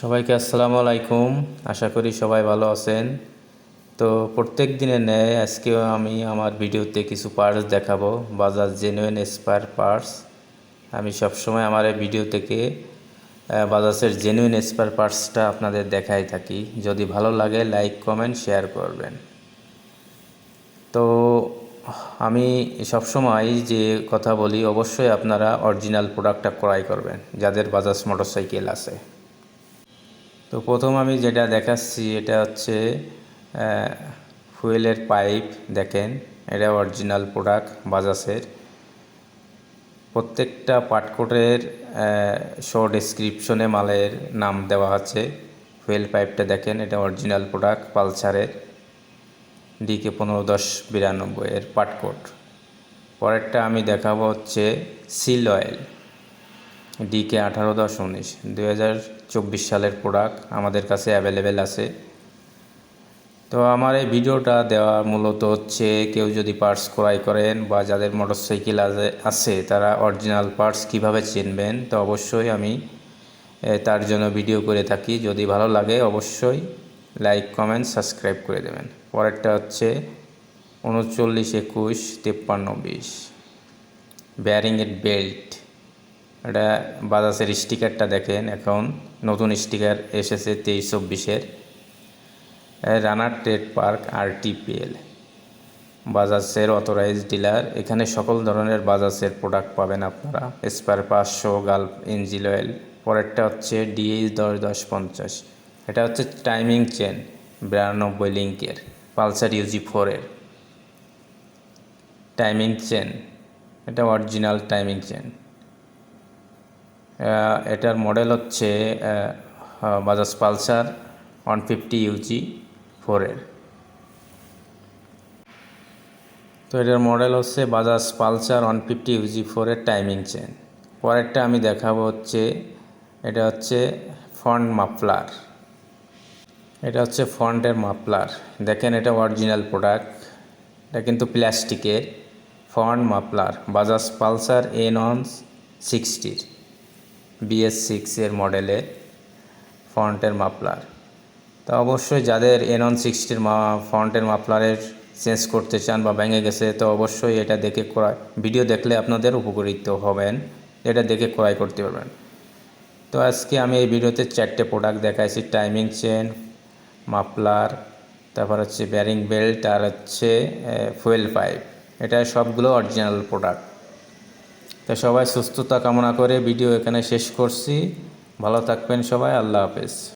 সবাইকে আসসালামু আলাইকুম। আশা করি সবাই ভালো আছেন। তো প্রত্যেক দিনের ন্যায় আজকেও আমি আমার ভিডিওতে কিছু পার্টস দেখাবো, বাজাজ জেনুইন স্পার পার্টস আমি সবসময় আমার এই ভিডিও থেকে বাজাজের জেনুইন স্পার পার্টসটা আপনাদের দেখাই থাকি। যদি ভালো লাগে লাইক কমেন্ট শেয়ার করবেন। তো আমি সবসময় যে কথা বলি, অবশ্যই আপনারা অরিজিনাল প্রোডাক্টটা ক্রয় করবেন, যাদের বাজাজ মোটরসাইকেল আছে। তো প্রথম আমি যেটা দেখাচ্ছি, এটা হচ্ছে ফুয়েলের পাইপ, দেখেন, এটা অরিজিনাল প্রোডাক্ট, বাজাজের। প্রত্যেকটা পাটকোটের শো ডেসক্রিপশনে মালের নাম দেওয়া আছে। ফুয়েল পাইপটা দেখেন, এটা অরিজিনাল প্রোডাক্ট, পালসারের, ডিকে পনেরো দশ বিরানব্বই এর পাটকোট। পরেরটা আমি দেখাবো হচ্ছে, সিল অয়েল। ডিকে আঠারো দশ উনিশ। দুই হাজার চব্বিশ সালের প্রোডাক্ট আমাদের কাছে অ্যাভেলেবেল আছে। তো আমার এই ভিডিওটা দেওয়া মূলত হচ্ছে কেউ যদি পার্টস ক্রয় করেন বা যাদের মোটরসাইকেল আছে তারা অরিজিনাল পার্টস কীভাবে চিনবেন, তো অবশ্যই আমি তার জন্য ভিডিও করে থাকি। যদি ভালো লাগে অবশ্যই লাইক কমেন্ট সাবস্ক্রাইব করে দেবেন। পরেরটা হচ্ছে উনচল্লিশ একুশ, তেপ্পান্ন, বিশ। ব্যারিংয়ের বেল্ট এটা বাজাজের স্টিকারটা দেখেন এখন। নতুন স্টিকার এসেছে তেইশ চব্বিশের। Runner trade park RTPL. বাজাজের authorise dealer. এখানে সকল ধরনের বাজাজের প্রোডাক্ট পাবেন আপনারা। স্পার পাঁচশো গাল্প ইঞ্জিল অয়েল। পরেরটা হচ্ছে ডিএইচ দশ দশ পঞ্চাশ। এটা হচ্ছে টাইমিং চেন, বিরানব্বই লিঙ্কের পালসার ইউজি ফোরের টাইমিং চেন, এটা অরিজিনাল টাইমিং চেন। এটার মডেল হচ্ছে Bajaj Pulsar one fifty UG ফোরের তো এটার মডেল হচ্ছে Bajaj Pulsar one fifty UG ফোরের টাইমিং চেন পরেরটা আমি দেখাবো হচ্ছে, এটা হচ্ছে ফন্ট মাফলার এটা হচ্ছে ফন্টের মাফলার দেখেন এটা অরিজিনাল প্রোডাক্ট এটা কিন্তু প্লাস্টিকের front muffler Bajaj Pulsar N one সিক্সটির BS সিক্সের মডেলের ফন্টের মাপলার তা অবশ্যই যাদের এন অন সিক্সটির মা ফন্টের মাফলারের চেঞ্জ করতে চান বা ভেঙে গেছে, তো অবশ্যই এটা দেখে ক্রয় ভিডিও দেখলে আপনাদের উপকৃত হবেন। এটা দেখে ক্রয় করতে পারবেন। তো আজকে আমি এই ভিডিওতে চারটে প্রোডাক্ট দেখাইছি টাইমিং চেন মাপলার তারপর হচ্ছে ব্যারিং বেল্ট আর হচ্ছে ফুয়েল পাইপ এটা সবগুলো অরিজিনাল প্রোডাক্ট তো সবাই সুস্থতা কামনা করে ভিডিও এখানে শেষ করছি। ভালো থাকবেন সবাই আল্লাহ হাফেজ।